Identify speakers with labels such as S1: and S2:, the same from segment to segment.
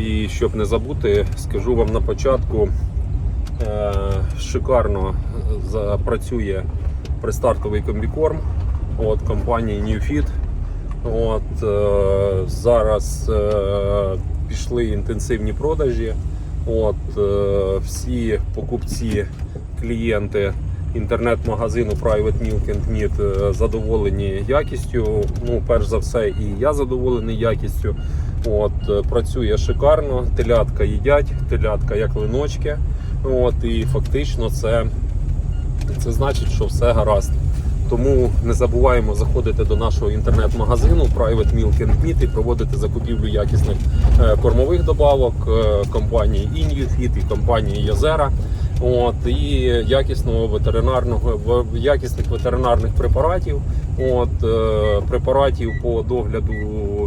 S1: І щоб не забути, скажу вам на початку, е, шикарно запрацює пристартовий комбікорм от компанії NewFit. От, е, зараз е, пішли інтенсивні продажі. От, всі покупці, клієнти інтернет-магазину Private Milk and Meat е, задоволені якістю. Ну, перш за все, і я задоволений якістю. От, е, працює шикарно, телятка їдять, телятка як линочки. От, і фактично це, це значить, що все гаразд. Тому не забуваємо заходити до нашого інтернет-магазину Private Milk and Meat і проводити закупівлю якісних е, кормових добавок компанії Inufit і компанії Йозера. От і якісного ветеринарного якісних ветеринарних препаратів, от е, препаратів по догляду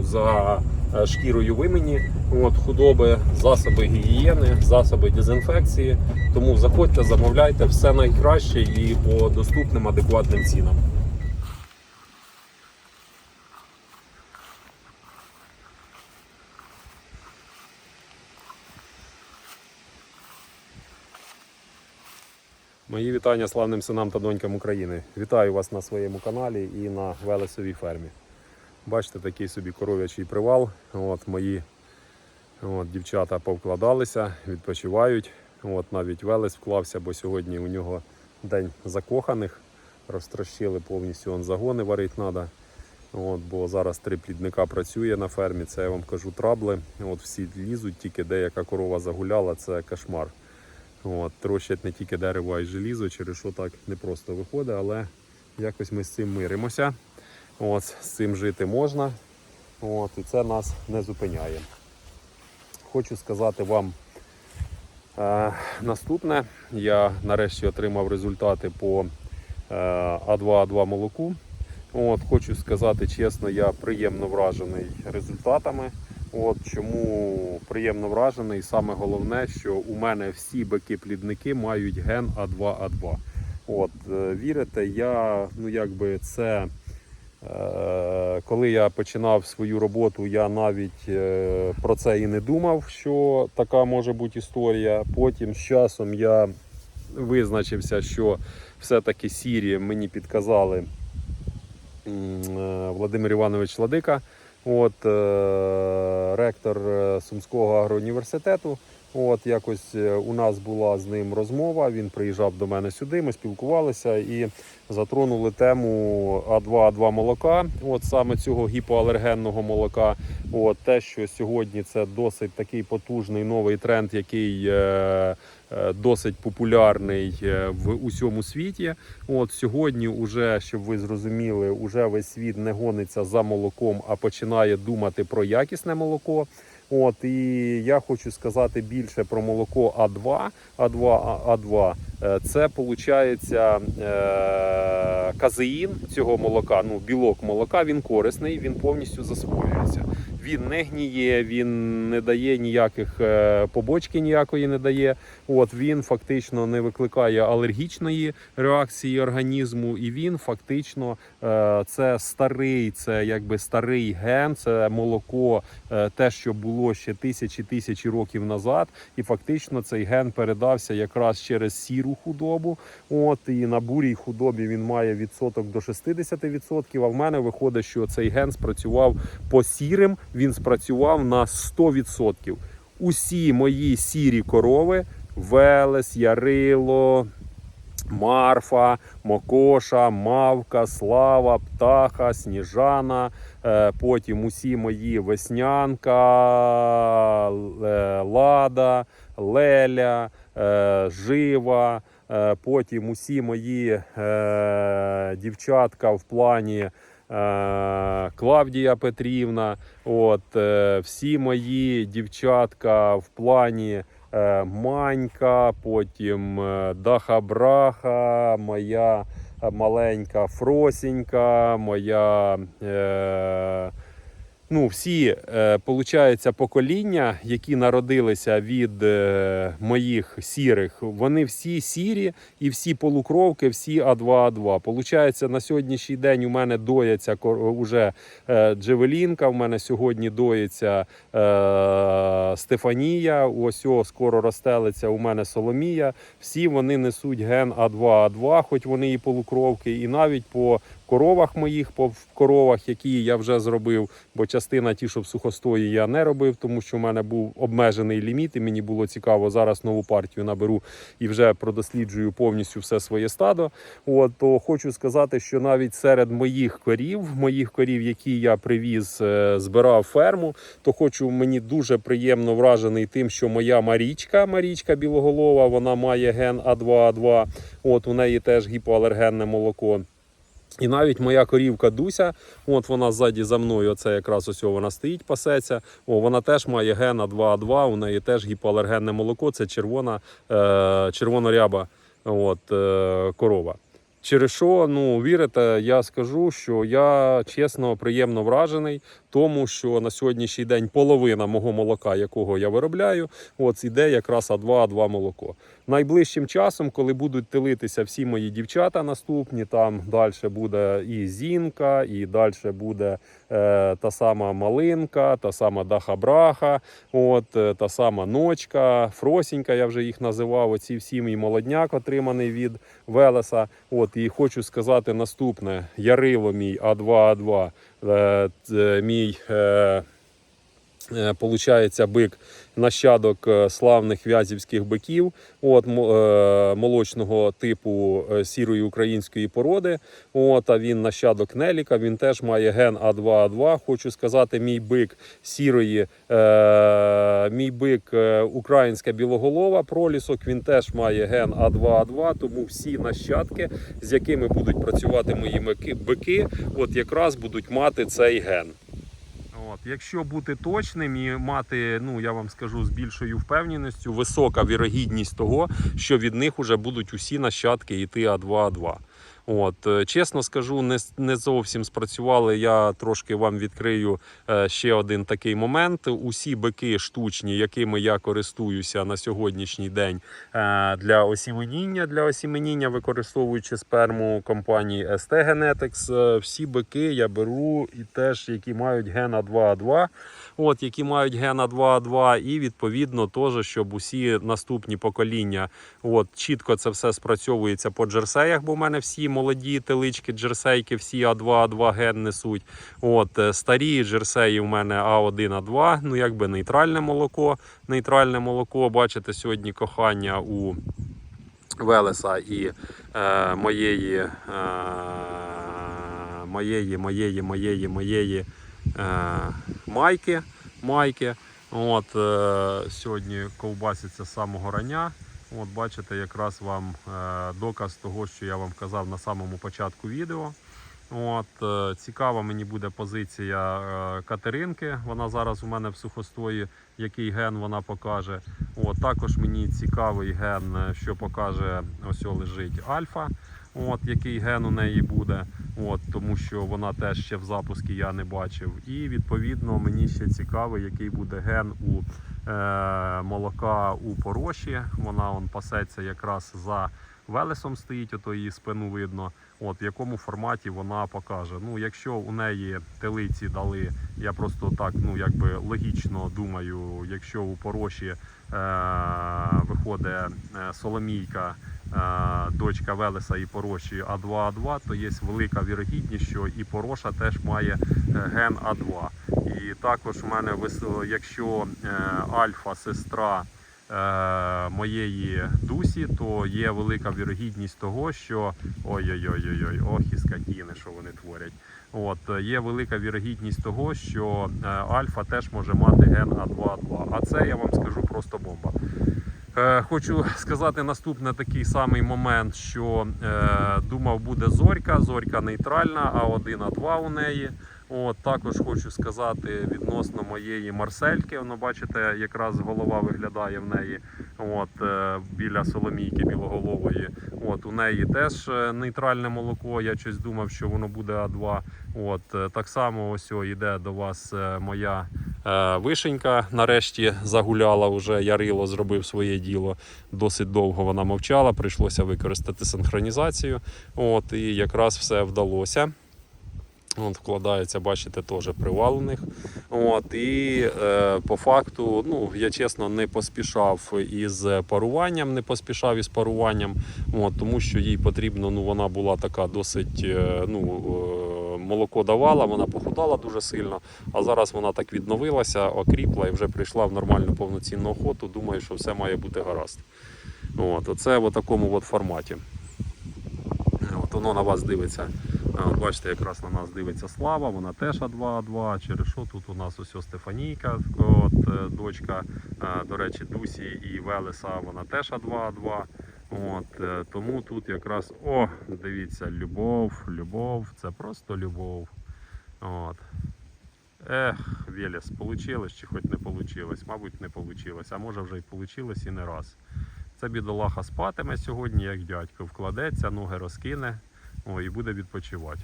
S1: за е, шкірою вимені, от худоби, засоби гігієни, засоби дезінфекції. Тому заходьте, замовляйте все найкраще і по доступним адекватним цінам. Мої вітання славним синам та донькам України. Вітаю вас на своєму каналі і на Велесовій фермі. Бачите, такий собі коров'ячий привал. От мої от, дівчата повкладалися, відпочивають. От навіть Велес вклався, бо сьогодні у нього день закоханих. Розтрощили повністю он загони варити треба. От, бо зараз три плідника працює на фермі, це я вам кажу трабли. От всі лізуть, тільки деяка корова загуляла, це кошмар. От, трощать не тільки дерево, а й желізо, через що так не просто виходить, але якось ми з цим миримося. От, з цим жити можна. От, і це нас не зупиняє. Хочу сказати вам е, наступне. Я нарешті отримав результати по е, А2А2 молоку. От, хочу сказати чесно, я приємно вражений результатами. От чому приємно вражений. Саме головне, що у мене всі бики-плідники мають ген А2А2. От, е, вірите, я ну якби це. Е, Коли я починав свою роботу, я навіть е, про це і не думав, що така може бути історія. Потім з часом я визначився, що все-таки сірі мені підказали Владимир Іванович Ладика, от, е, ректор е, Сумського агроуніверситету. От якось е, у нас була з ним розмова. Він приїжджав до мене сюди. Ми спілкувалися і затронули тему А2А2 молока. От саме цього гіпоалергенного молока. От те, що сьогодні це досить такий потужний новий тренд, який е, е, досить популярний е, в усьому світі. От сьогодні, уже щоб ви зрозуміли, уже весь світ не гониться за молоком, а починає думати про якісне молоко. От і я хочу сказати більше про молоко А2. А2 А2 Е, це виходить е, казеїн цього молока. Ну, білок молока він корисний, він повністю засвоюється. Він не гніє, він не дає ніяких е, побочки, ніякої не дає. От він фактично не викликає алергічної реакції організму, і він фактично е, це старий, це якби старий ген, це молоко, е, те, що було ще тисячі тисячі років назад, і фактично цей ген передався якраз через сіру худобу. От і на бурій худобі він має відсоток до 60%, А в мене виходить, що цей ген спрацював по сірим, він спрацював на 100%. Усі мої сірі корови, Велес, Ярило, Марфа, Мокоша, Мавка, Слава, Птаха, Сніжана. е, Потім усі мої Веснянка, е, Лада, Леля, Жива. е, Потім усі мої е, дівчатка в плані. е, Клавдія Петрівна, от е, всі мої дівчатка в плані е, Манька, потім е, Даха Браха, моя е, маленька Фросінька, моя. Е, Ну, всі, е, получається, покоління, які народилися від е, моїх сірих, вони всі сірі і всі полукровки, всі А2А2. Получається, на сьогоднішній день у мене доїться уже е, джевелінка, у мене сьогодні доїться е, Стефанія, ось о, скоро розстелиться у мене Соломія. Всі вони несуть ген А2А2, хоч вони і полукровки, і навіть по коровах моїх, по коровах, які я вже зробив, бо частина ті, що в сухостої, я не робив, тому що в мене був обмежений ліміт, і мені було цікаво зараз нову партію наберу і вже продосліджую повністю все своє стадо. От то хочу сказати, що навіть серед моїх корів, моїх корів, які я привіз, е, збирав ферму, то хочу мені дуже приємно вражений тим, що моя Марічка, Марічка білоголова, вона має ген А2А2. От у неї теж гіпоалергенне молоко. І навіть моя корівка Дуся, от вона ззаді за мною, оце якраз ось вона стоїть, пасеться. О, вона теж має гена 2А2, у неї теж гіпоалергенне молоко, це червона, е, червоноряба от, е, корова. Через що, ну вірите, я скажу, що я чесно приємно вражений, тому що на сьогоднішній день половина мого молока, якого я виробляю, от іде якраз А2, А2 молоко. Найближчим часом, коли будуть тилитися всі мої дівчата наступні, там далі буде і зінка, і далі буде е, та сама малинка, та сама даха-браха, от, е, та сама ночка, фросінька, я вже їх називав. Оці всі мій молодняк, отриманий від Велеса. От, і хочу сказати наступне: Ярило мій А2А2, е, т- мій. Е, Е, Получається бик нащадок е, славних вязівських биків, от е, молочного типу е, сірої української породи. От, а він нащадок Неліка. Він теж має ген А2А2. Хочу сказати, мій бик сірої, е, мій бик е, українська білоголова пролісок. Він теж має ген А2А2. Тому всі нащадки, з якими будуть працювати мої бики, от якраз будуть мати цей ген. От, якщо бути точним і мати, ну я вам скажу з більшою впевненістю, висока вірогідність того, що від них вже будуть усі нащадки йти А2А2. От, е, чесно скажу, не, не зовсім спрацювали. Я трошки вам відкрию е, ще один такий момент. Усі бики штучні, якими я користуюся на сьогоднішній день е, для осіменіння, для осіменіння, використовуючи сперму компанії ST Genetics, всі бики я беру і теж, які мають гена 2А2, от, які мають гена 2А2, і відповідно теж, щоб усі наступні покоління, от, чітко це все спрацьовується по джерсеях, бо в мене всі молоді телички, джерсейки, всі А2А2 ген несуть. От, е, старі джерсеї в мене А1А2, ну якби нейтральне молоко, нейтральне молоко. Бачите, сьогодні кохання у Велеса і е, моєї, е, моєї, моєї, моєї, моєї е, майки. майки. От, е, сьогодні ковбаситься з самого рання. От, бачите, якраз вам е, доказ того, що я вам казав на самому початку відео. От, е, цікава мені буде позиція е, Катеринки. Вона зараз у мене в сухостої, який ген вона покаже. От, також мені цікавий ген, що покаже ось лежить альфа. От, який ген у неї буде, от, тому що вона теж ще в запуску я не бачив. І відповідно мені ще цікавий, який буде ген у е, молока у пороші. Вона он пасеться якраз за велесом стоїть, ото її спину видно. От в якому форматі вона покаже. Ну, якщо у неї телиці дали, я просто так, ну якби логічно думаю, якщо у пороші е, виходить е, Соломійка, дочка Велеса і пороші А2А2, то є велика вірогідність, що і пороша теж має е, ген А2. І також в мене якщо е, альфа сестра е, моєї дусі, то є велика вірогідність того, що ой-ой-ой, ох і скотіни, що вони творять. От е, є велика вірогідність того, що е, альфа теж може мати ген А2А2. А це я вам скажу просто бомба. Е, Хочу сказати наступний такий самий момент, що е, думав буде зорька, зорька нейтральна, А1, А2 у неї. От, також хочу сказати відносно моєї Марсельки. Воно бачите, якраз голова виглядає в неї от, е, біля Соломійки білоголової. От, у неї теж е, нейтральне молоко. Я щось думав, що воно буде А2. От, е, так само ось йде до вас моя вишенька. Нарешті загуляла вже. Ярило зробив своє діло. Досить довго вона мовчала. Прийшлося використати синхронізацію. От, і якраз все вдалося. От вкладається, бачите, теж привал у них. От, і е, по факту, ну, я чесно не поспішав із паруванням, не поспішав із паруванням, от, тому що їй потрібно, ну, вона була така досить, е, ну, е, молоко давала, вона похудала дуже сильно, а зараз вона так відновилася, окріпла і вже прийшла в нормальну повноцінну охоту. Думаю, що все має бути гаразд. От, оце в такому от форматі. От воно на вас дивиться. Бачите, якраз на нас дивиться Слава, вона теж А2А2. Через що тут у нас ось Стефанійка, от, е, дочка, до речі, Дусі і Велеса, вона теж А2А2. От, е, тому тут якраз, о, дивіться, любов, любов, це просто любов. От. Ех, Велес, получилось чи хоч не получилось? Мабуть, не получилось, а може вже й получилось і не раз. Це бідолаха спатиме сьогодні, як дядько, вкладеться, ноги розкине о, і буде відпочивати.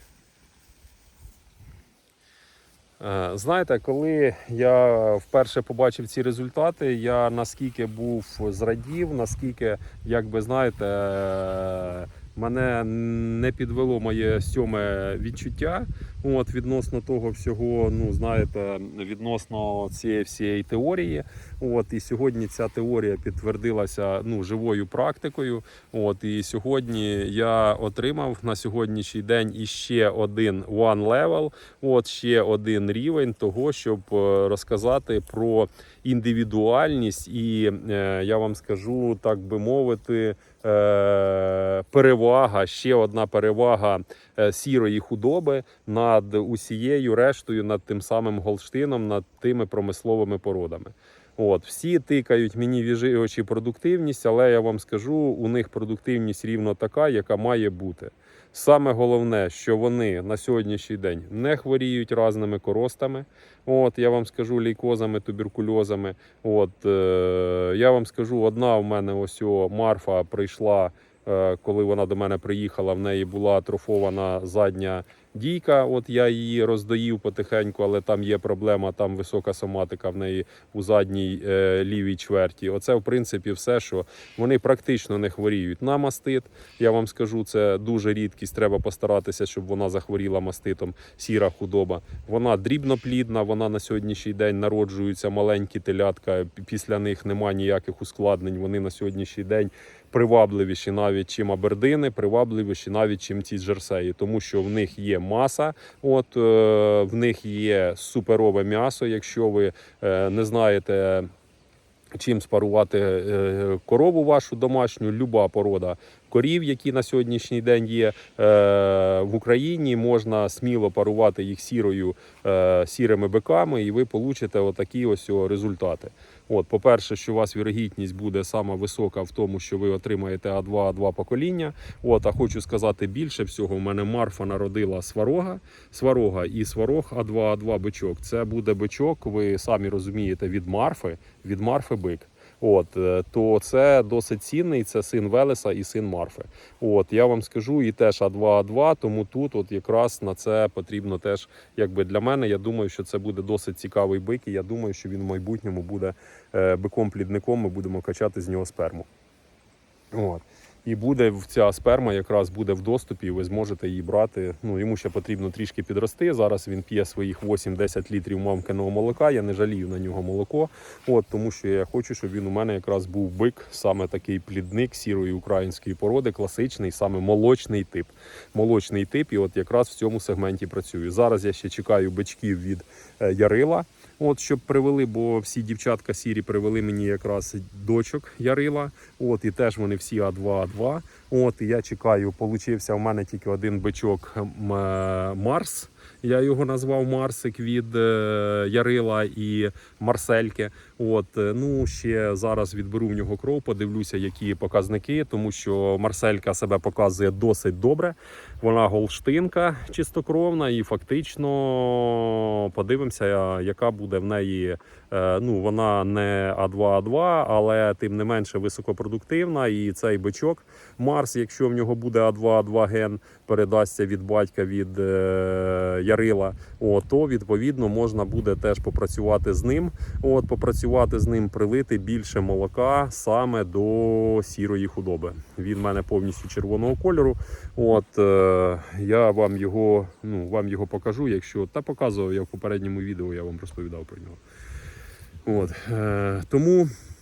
S1: Е, Знаєте, коли я вперше побачив ці результати, я наскільки був зрадів, наскільки, як би знаєте, мене не підвело моє сьоме відчуття. От відносно того всього, ну знаєте, відносно цієї всієї теорії. От і сьогодні ця теорія підтвердилася ну живою практикою. От і сьогодні я отримав на сьогоднішній день іще один one level, от ще один рівень того, щоб е, розказати про індивідуальність, і е, я вам скажу, так би мовити, е, перевага, ще одна перевага е, сірої худоби над усією рештою, над тим самим Голштином, над тими промисловими породами. От, всі тикають мені віжи очі продуктивність, але я вам скажу, у них продуктивність рівно така, яка має бути. Саме головне, що вони на сьогоднішній день не хворіють разними коростами. От я вам скажу лейкозами, туберкульозами. От е, я вам скажу, одна в мене ось о, Марфа прийшла, е, коли вона до мене приїхала. В неї була атрофована задня дійка. От я її роздоїв потихеньку, але там є проблема, там висока соматика в неї у задній е, лівій чверті. Оце в принципі все, що вони практично не хворіють на мастит. Я вам скажу, це дуже рідкість. Треба постаратися, щоб вона захворіла маститом. Сіра худоба. Вона дрібноплідна. Вона на сьогоднішній день народжуються маленькі телятка. Після них немає ніяких ускладнень. Вони на сьогоднішній день привабливіші навіть чим абердини, привабливіші навіть чим ці джерсеї, тому що в них є маса, от е, в них є суперове м'ясо. Якщо ви е, не знаєте. Чим спарувати е, корову вашу домашню, люба порода корів, які на сьогоднішній день є е, в Україні, можна сміло парувати їх сірою, е, сірими биками, і ви получите отакі ось результати. От, по-перше, що у вас вірогідність буде сама висока в тому, що ви отримаєте А2, А2 покоління. От, а хочу сказати більше всього, в мене Марфа народила сварога, сварога і сварог А2, А2 бичок. Це буде бичок, ви самі розумієте, від Марфи, від Марфи бик. От, е, то це досить цінний, це син Велеса і син Марфи. От, я вам скажу, і теж А2А2, тому тут от якраз на це потрібно теж, якби для мене, я думаю, що це буде досить цікавий бик, і я думаю, що він в майбутньому буде е, биком-плідником, ми будемо качати з нього сперму. От. І буде ця сперма якраз буде в доступі, і ви зможете її брати. Ну йому ще потрібно трішки підрости. Зараз він п'є своїх 8-10 літрів мамкиного молока. Я не жалію на нього молоко. От тому що я хочу, щоб він у мене якраз був бик, саме такий плідник сірої української породи, класичний, саме молочний тип. Молочний тип, і от якраз в цьому сегменті працюю. Зараз я ще чекаю бичків від е, Ярила. От щоб привели, бо всі дівчатка сірі привели мені якраз дочок Ярила. От і теж вони всі А2А2. От і я чекаю. Получився у мене тільки один бичок е, Марс. Я його назвав Марсик від е, Ярила і Марсельки. От е, ну ще зараз відберу в нього кров, подивлюся, які показники, тому що Марселька себе показує досить добре. Вона голштинка чистокровна, і фактично подивимося, яка буде в неї. е, Ну вона не А2А2, але тим не менше високопродуктивна. І цей бичок Марс, якщо в нього буде А2А2 ген, передасться від батька від е, ярила, от, то відповідно можна буде теж попрацювати з ним. От, попрацювати з ним, прилити більше молока саме до сірої худоби. Він в мене повністю червоного кольору. От е, я вам його, ну, вам його покажу, якщо та показував я в попередньому відео, я вам розповідав про нього. От, е, тому Е,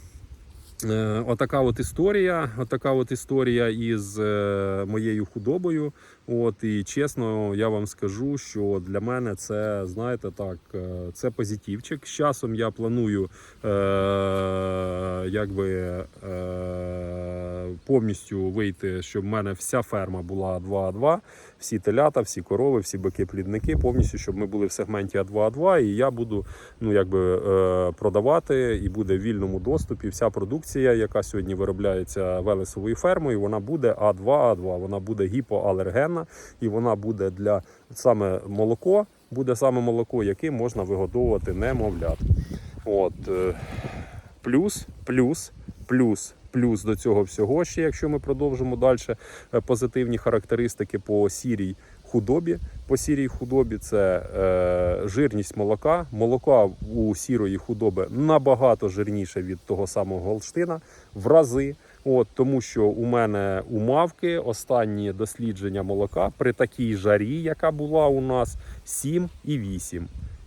S1: Отака от історія, отака от історія із е, моєю худобою. От і чесно, я вам скажу, що для мене це, знаєте, так, е, це позитивчик. З часом я планую е, якби е, повністю вийти, щоб в мене вся ферма була 2А2, всі телята, всі корови, всі бики, плідники, повністю, щоб ми були в сегменті А2А2, і я буду ну, якби, е, продавати і буде в вільному доступі вся продукція, яка сьогодні виробляється велесовою фермою, вона буде А2А2, вона буде гіпоалергенна і вона буде для саме молоко, буде саме молоко, яким можна вигодовувати немовлят. От, е, плюс, плюс, плюс. Плюс до цього всього ще, якщо ми продовжимо далі позитивні характеристики по сірій худобі. По сірій худобі це е, жирність молока. Молока у сірої худоби набагато жирніше від того самого Голштина в рази. От, тому що у мене у мавки останні дослідження молока при такій жарі, яка була у нас 7,8.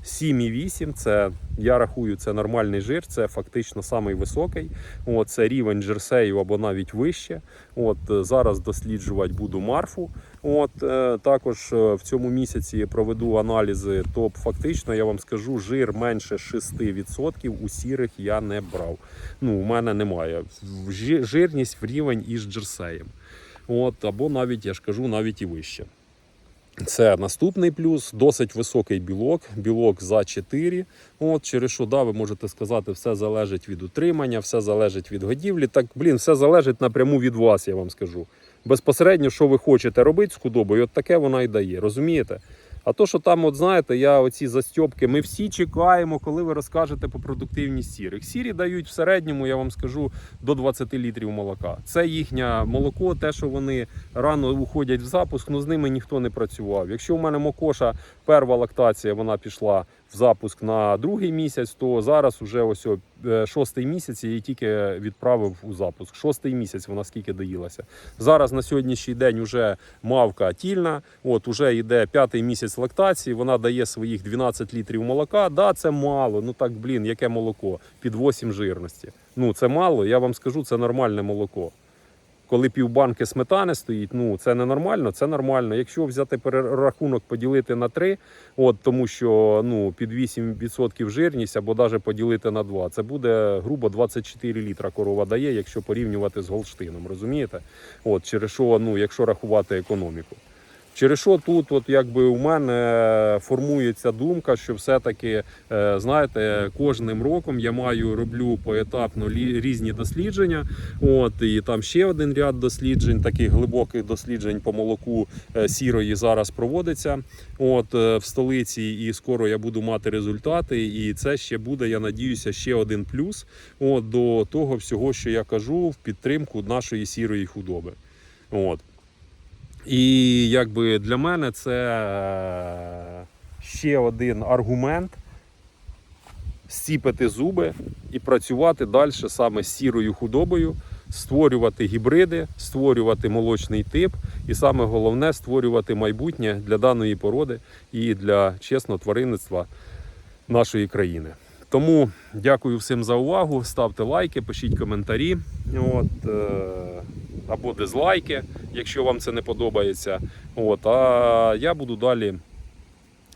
S1: 7,8 це я рахую, це нормальний жир, це фактично самий високий. От, це рівень джерсею або навіть вище. От е, зараз досліджувати буду марфу. От е, також е, в цьому місяці проведу аналізи. То фактично я вам скажу, жир менше 6% у сірих я не брав. Ну, у мене немає. Жи- Жирність в рівень із джерсеєм. От, або навіть я ж кажу, навіть і вище. Це наступний плюс, досить високий білок, білок за 4. От, через що да, ви можете сказати, все залежить від утримання, все залежить від годівлі. Так, блін, все залежить напряму від вас, я вам скажу. Безпосередньо, що ви хочете робити з худобою, от таке вона і дає. Розумієте? А то, що там, от знаєте, я оці застьопки, ми всі чекаємо, коли ви розкажете про продуктивність сірих. Сірі дають в середньому, я вам скажу, до 20 літрів молока. Це їхнє молоко, те, що вони рано уходять в запуск, ну з ними ніхто не працював. Якщо у мене мокоша перва лактація, вона пішла в запуск на другий місяць, то зараз уже ось е, шостий місяць я її тільки відправив у запуск. Шостий місяць вона скільки доїлася. Зараз на сьогоднішній день вже мавка тільна, от уже йде п'ятий місяць лактації, вона дає своїх 12 літрів молока. Да, це мало. Ну так, блін, яке молоко? Під 8 жирності. Ну це мало, я вам скажу, це нормальне молоко. Коли півбанки сметани стоїть, ну це не нормально, це нормально. Якщо взяти перерахунок, поділити на 3, от тому що ну під 8% жирність або навіть поділити на 2, це буде грубо 24 літра корова дає, якщо порівнювати з Голштином. Розумієте? От через що, ну якщо рахувати економіку. Через що тут, от якби у мене формується думка, що все-таки, е, знаєте, кожним роком я маю роблю поетапно різні дослідження. От і там ще один ряд досліджень, таких глибоких досліджень по молоку е, сірої зараз проводиться. От е, в столиці, і скоро я буду мати результати. І це ще буде, я надіюся, ще один плюс от, до того всього, що я кажу, в підтримку нашої сірої худоби. От. І якби для мене це е, ще один аргумент зціпити зуби і працювати далі саме з сірою худобою, створювати гібриди, створювати молочний тип, і саме головне створювати майбутнє для даної породи і для чесного тваринництва нашої країни. Тому дякую всім за увагу. Ставте лайки, пишіть коментарі. От, е, або дизлайки, якщо вам це не подобається. От, а я буду далі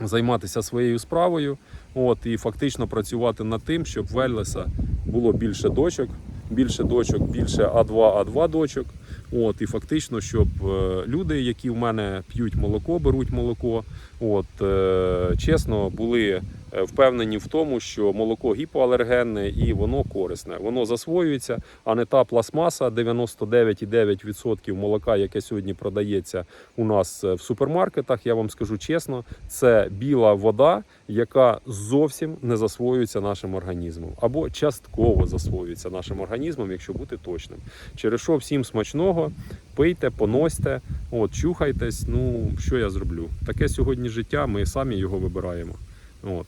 S1: займатися своєю справою. От, і фактично працювати над тим, щоб в Велеса було більше дочок, більше дочок, більше А2, А2 дочок. От, і фактично, щоб е, люди, які в мене п'ють молоко, беруть молоко, от, е, чесно, були впевнені в тому, що молоко гіпоалергенне і воно корисне. Воно засвоюється, а не та пластмаса 99,9% молока, яке сьогодні продається у нас е, в супермаркетах. Я вам скажу чесно, це біла вода, яка зовсім не засвоюється нашим організмом, або частково засвоюється нашим організмом, якщо бути точним. Через що всім смачного, пийте, поносьте, от, чухайтесь. Ну що я зроблю? Таке сьогодні життя, ми самі його вибираємо. От.